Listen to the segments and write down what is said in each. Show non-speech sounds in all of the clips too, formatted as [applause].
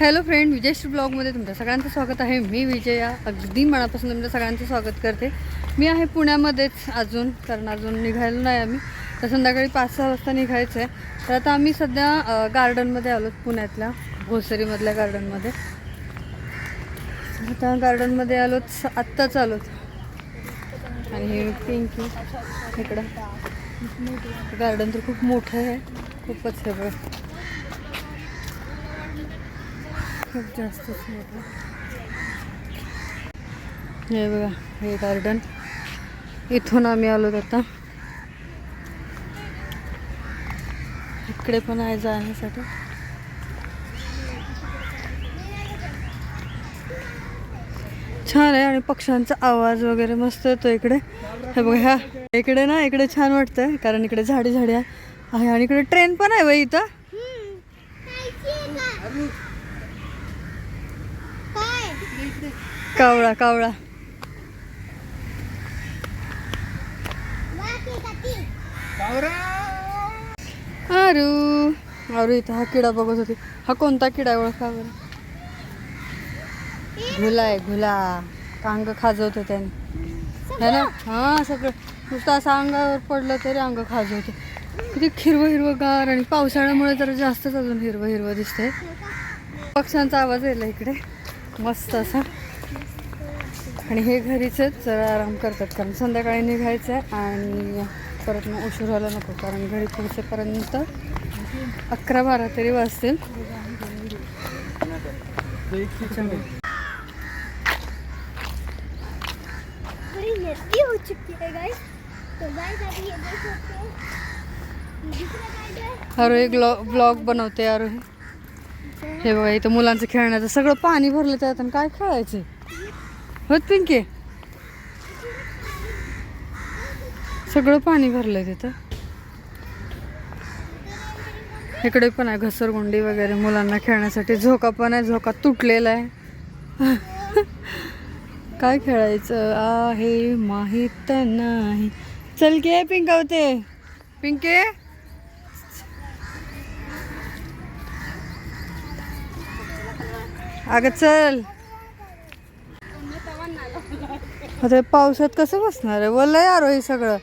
Hello friend विजयश्री ब्लॉगमध्ये तुमच्या सगळ्यांचं स्वागत आहे. मी विजया अगदी मनापासून तुमच्या सगळ्यांचं स्वागत करते. मी आहे पुण्यामध्येच अजून कारण अजून निघायला नाही आम्ही. तर संध्याकाळी पाच सहा वाजता निघायचं आहे तर आता आम्ही सध्या गार्डनमध्ये आलो पुण्यातल्या घोसरीमधल्या गार्डनमध्ये आता गार्डनमध्ये आलोच आत्ताच आलोत. आणि पिंकी इकडं. गार्डन तर खूप मोठं आहे खूपच सगळं खूप जास्तच मोठं हे बघा हे गार्डन इथून आम्ही आलो आता. इकडे पण आहे जाण्यासाठी. छान आहे आणि पक्ष्यांचा आवाज वगैरे मस्त येतो इकडे. हे बघा ह्या इकडे ना इकडे छान वाटतंय कारण इकडे झाडी झाडी आहे आणि इकडे ट्रेन पण आहे बघ इथं. कावळा कावळा. आरू. आरू इथं हा किडा बघत होती. हा कोणता किडा ओळखा बरं? घुला आहे घुला. अंग खाजवतो त्याने है ना? हा सगळं. नुसतं असं अंगावर पडलं तरी अंग खाजवते किती हिरवं हिरवं गार आणि पावसाळ्यामुळे जरा जास्तच अजून हिरवं हिरवं दिसतंय. पक्ष्यांचा आवाज यायला इकडे. मस्त असा. आणि हे घरीच जरा आराम करतात कारण संध्याकाळी निघायचं आहे आणि परत मग उशीर व्हायला नको कारण घरी पोहोचेपर्यंत अकरा बारा तरी वाजतील. हो है हैं है एक ब्लॉग बनवते अरे हे. बघा इथं मुलांचं खेळण्याचं सगळं पाणी भरलं त्यात आणि काय खेळायचं होत पिंके सगळं पाणी भरलंय तिथं. इकडे पण आहे घसरगुंडी वगैरे मुलांना खेळण्यासाठी झोका पण आहे झोका तुटलेला आहे. काय खेळायचं? आहे माहीत नाही. चल के पिंकवते. पिंके? अगं चल. आता पावसात कसं बसणार आहे? ओलं आहे आरो हे सगळं.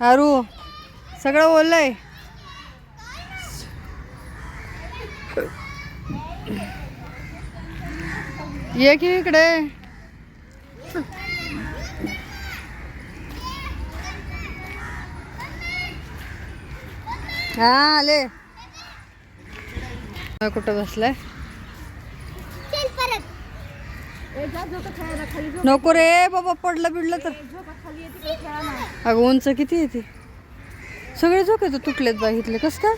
आरू सगळं ओलं आहे ये की इकडे. हा आले. कुठं बसलाय चल परत नको रे बाबा पडलं बिडलं तर. अगं उंच किती आहे ती? सगळे झोके तर तुटलेत बाई इथले कस काय?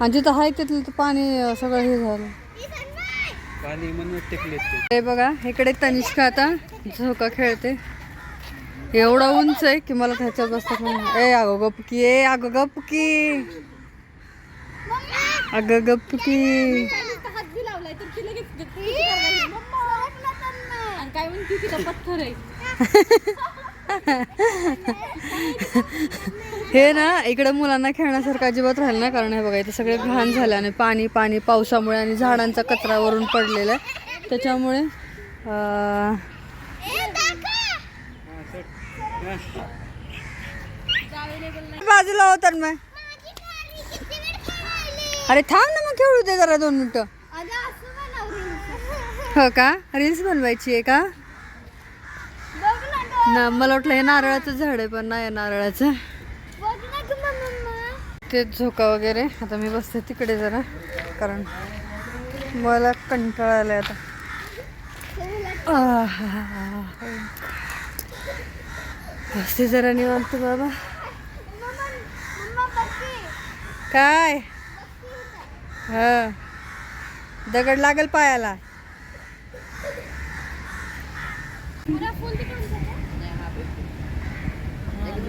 आणि जिथं आहे तिथलं तर पाणी सगळं हे झालं. पाणी म्हणून टेकलेत ते. हे बघा इकडे तनिष्का आता झोका खेळते. एवढा उंच आहे की मला त्याच्यात बसता पण ए अगो गपकी ए अगो गपकी अगं गपकी हात बी लावलाय तर ती लगेच आणि काय म्हणते तिला पत्थर आहे. [laughs] हे ना इकडे मुलांना खेळण्यासारखं अजिबात राहिलं ना कारण हे बघा इथे सगळे घाण झाल्याने आणि पाणी पाणी पावसामुळे आणि झाडांचा कचरा वरून पडलेला आहे. त्याच्यामुळे बाजूला होतात मग अरे थांब ना मग खेळू दे जरा दोन मिनटं. हो का? रील्स बनवायची आहे का? ना मला वाटलं हे नारळाचं झाड आहे पण नाही नारळाचं. ते झोका वगैरे. आता मी बसते तिकडे जरा कारण मला कंटाळा आलाय आता. बसते जरा निवांत बाबा. काय? हा. दगड लागेल पायाला.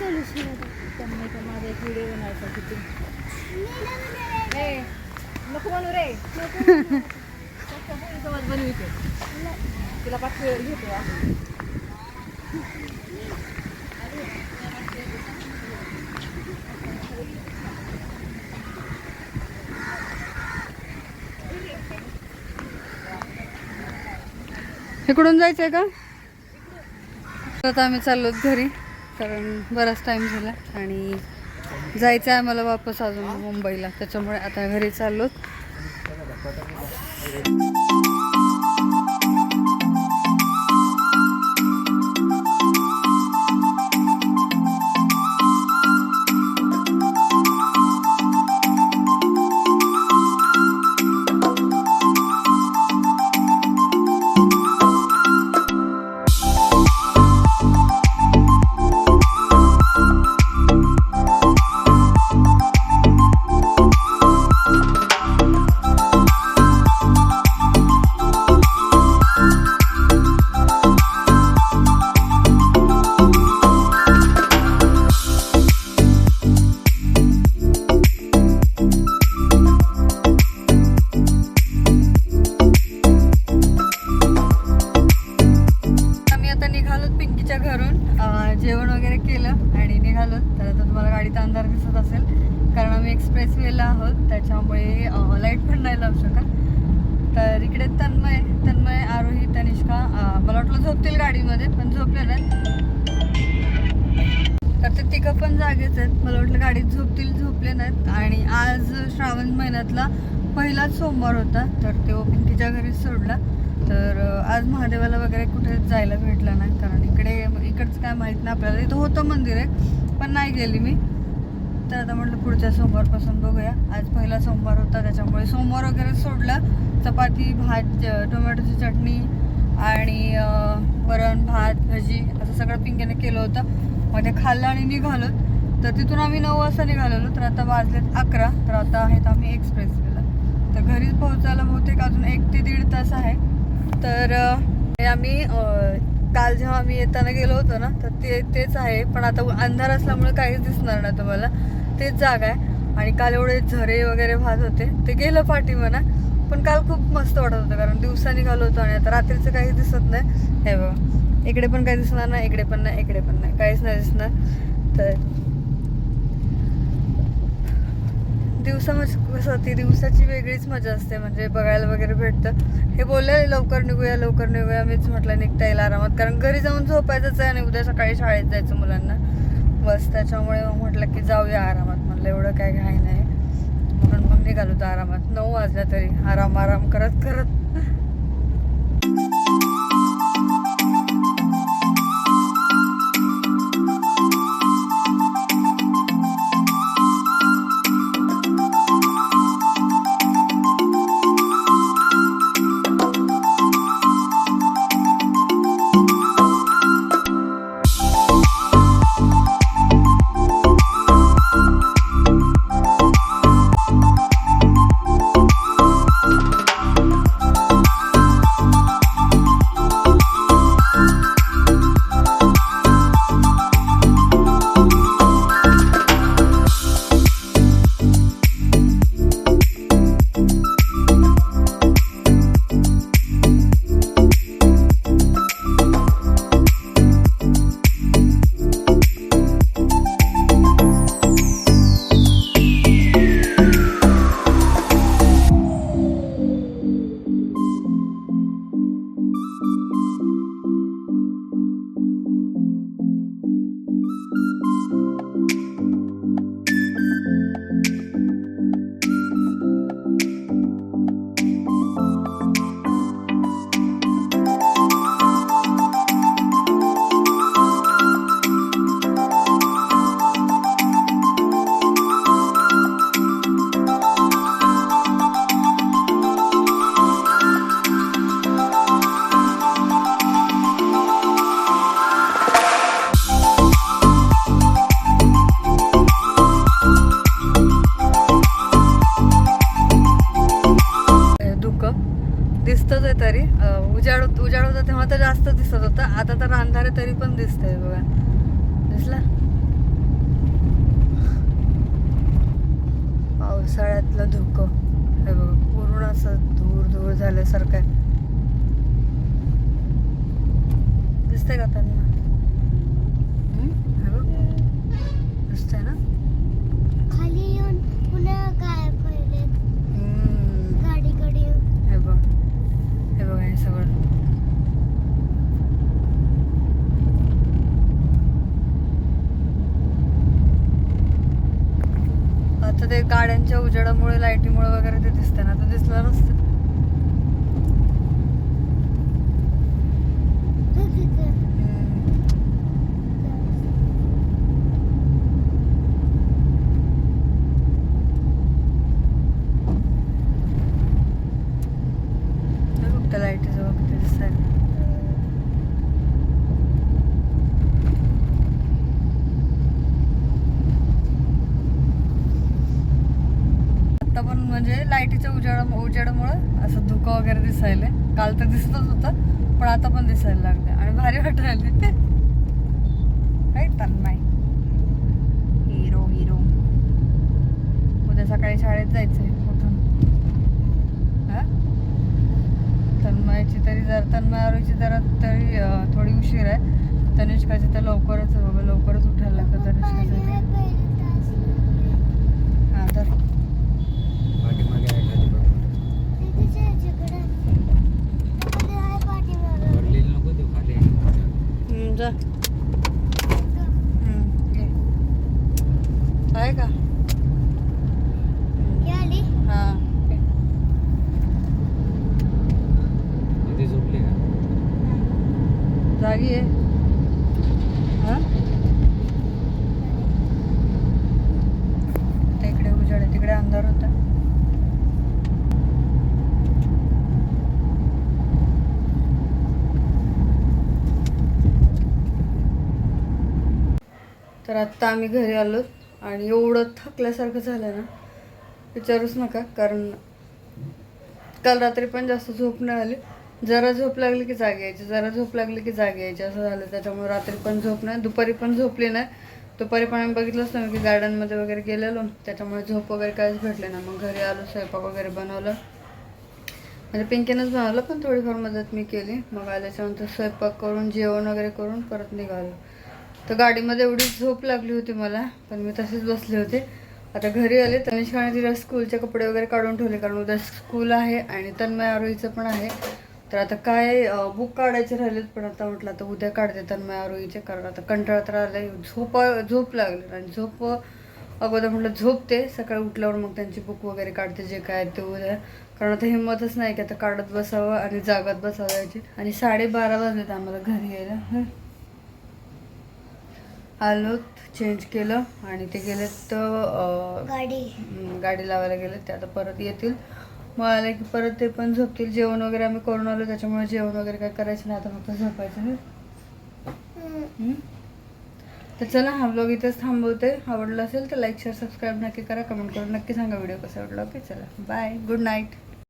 माझा एक व्हिडिओ बनवायचा किती मी नाही बनवणार. नको बनवू रे सोबत बनविते तिला पाच वेळ घेतो आपण. इकडून जायचंय का आता आम्ही चाललो घरी कारण बराच टाईम झाला आणि जायचं आहे मला वापस अजून मुंबईला. त्याच्यामुळे आता घरी चाललो गाडीमध्ये पण झोपले नाहीत तर ते तिघं पण जागेच आहेत. मला वाटलं गाडीत झोपतील झोपले नाहीत. आणि आज श्रावण महिन्यातला पहिलाच सोमवार होता तर तो तिच्या घरीच सोडला. तर आज महादेवाला वगैरे कुठे जायला भेटलं नाही कारण इकडे इकडचं काय माहीत नाही आपल्याला. इथं होतं मंदिर आहे पण नाही गेली मी. तर आता म्हटलं पुढच्या सोमवारपासून बघूया. आज पहिला सोमवार होता त्याच्यामुळे सोमवार वगैरे सोडला. चपाती भात टोमॅटोची चटणी आणि वरण भात भजी असं सगळं पिंकीने केलं होतं. मग ते खाल्लं आणि निघालो तर तिथून आम्ही नऊ वाजता निघालेलो. तर आता वाजलेत अकरा. तर आता आहेत आम्ही एक्सप्रेसवेला. तर घरीच पोहोचायला बहुतेक अजून एक ते दीड तास आहे. तर हे आम्ही काल जेव्हा आम्ही येताना गेलो होतो ना तर ते तेच आहे. पण आता अंधार असल्यामुळे काहीच दिसणार नाही तुम्हाला. तेच जागा आहे. आणि काल एवढे झरे वगैरे वाहत होते. ते गेलं पाठी म्हणा पण काल खूप मस्त वाटत होतं कारण दिवसा निघालो होतो आणि आता रात्रीचं काही दिसत नाही. हे बघा इकडे पण काही दिसणार नाही इकडे पण नाही इकडे पण नाही काहीच नाही दिसणार. तर दिवसा कसं ती दिवसाची वेगळीच मजा असते म्हणजे बघायला वगैरे भेटतं. हे बोलले लवकर निघूया लवकर निघूया मीच म्हटलं निघता येईल आरामात कारण घरी जाऊन झोपायचंच आहे आणि उद्या सकाळी शाळेत जायचं मुलांना. बस त्याच्यामुळे मग म्हटलं की जाऊया आरामात म्हटलं एवढं काय घाई नाही. निघालो होतो आरामात. नऊ वाजल्या तरी आराम आराम करत करत आता तर अंधार आहे तरी पण दिसतंय बघा उजेडामुळे लाईटीमुळे वगैरे ते दिसतं ना तो दिसलं नसतं तर तिथे हम्म. हे बघ त्या लाईटीचं बघ ते दिसायला आता पण म्हणजे लाईटीच्या उजेड उजेडामुळं असं धुकं वगैरे दिसायला काल तर दिसतच होतं पण आता पण दिसायला लागलं आणि भारी वाटायला काही तन्मय हिरो हिरो उद्या सकाळी शाळेत जायचंय उठून. हा? तन्मयाची तरी जर तन्मय जरा तरी थोडी उशीर आहे. तनिष्काची तर लवकरच आहे लवकरच उठायला लागतं तनिष्कासाठी हां तर पाठीमागे आहे खाली बघ. वरलेली नको देऊ खाली आहे. हम्म, जा हम्म, घे. आहे का हां तिथे झोपले का जागी आहे हां? आता इकडे उजेड आहे तिकडे अंधार होता। तर आत्ता आम्ही घरी आलो आणि एवढं थकल्यासारखं झालं ना विचारूच नका कारण काल रात्री पण जास्त झोप नाही आली. जरा झोप लागली की जाग यायची जरा झोप लागली की जाग यायची असं झालं. त्याच्यामुळे रात्री पण झोप नाही दुपारी पण झोपली नाही. दुपारी पण आम्ही बघितलंच नाही की गार्डनमध्ये वगैरे गेलेलो. त्याच्यामुळे झोप वगैरे काहीच भेटले नाही. मग घरी आलो स्वयंपाक वगैरे बनवलं. म्हणजे पिंकीनंच बनवलं पण थोडीफार मदत मी केली. मग आल्याच्यानंतर स्वयंपाक करून जेवण वगैरे करून परत निघालो. तर गाडीमध्ये एवढी झोप लागली होती मला पण मी तशीच बसले होते. आता घरी आले तनिष्काने तिला स्कूलचे कपडे वगैरे काढून ठेवले कारण उद्या स्कूल आहे आणि तन्मय आरोहीचं पण आहे. तर आता काय बुक काढायचे राहिलेत पण आता म्हटलं आता उद्या काढते तन्मय आरोहीचे कारण आता कंटाळा तर आलाय. झोप झोप लागली आणि झोप अगोदर म्हटलं झोपते सकाळी उठल्यावर मग त्यांची बुक वगैरे काढते जे काय ते उद्या. कारण आता हिंमतच नाही की आता काढत बसावं आणि जागत बसावं याची आणि साडेबारा वाजलेत आम्हाला घरी यायला. आलो चेंज केलं आणि ते गेलेत तर गाडी. गाडी लावायला गेले ते आता परत येतील. मग आले की परत ते पण झोपतील. जेवण वगैरे आम्ही करून आलो त्याच्यामुळे जेवण वगैरे काय करायचं नाही. आता फक्त झोपायचं हम्म? तर चला हा ब्लॉग इथेच थांबवते. आवडला असेल तर लाईक शेअर सबस्क्राईब नक्की करा. कमेंट करून नक्की सांगा व्हिडिओ कसा आवडला ओके चला. Bye good night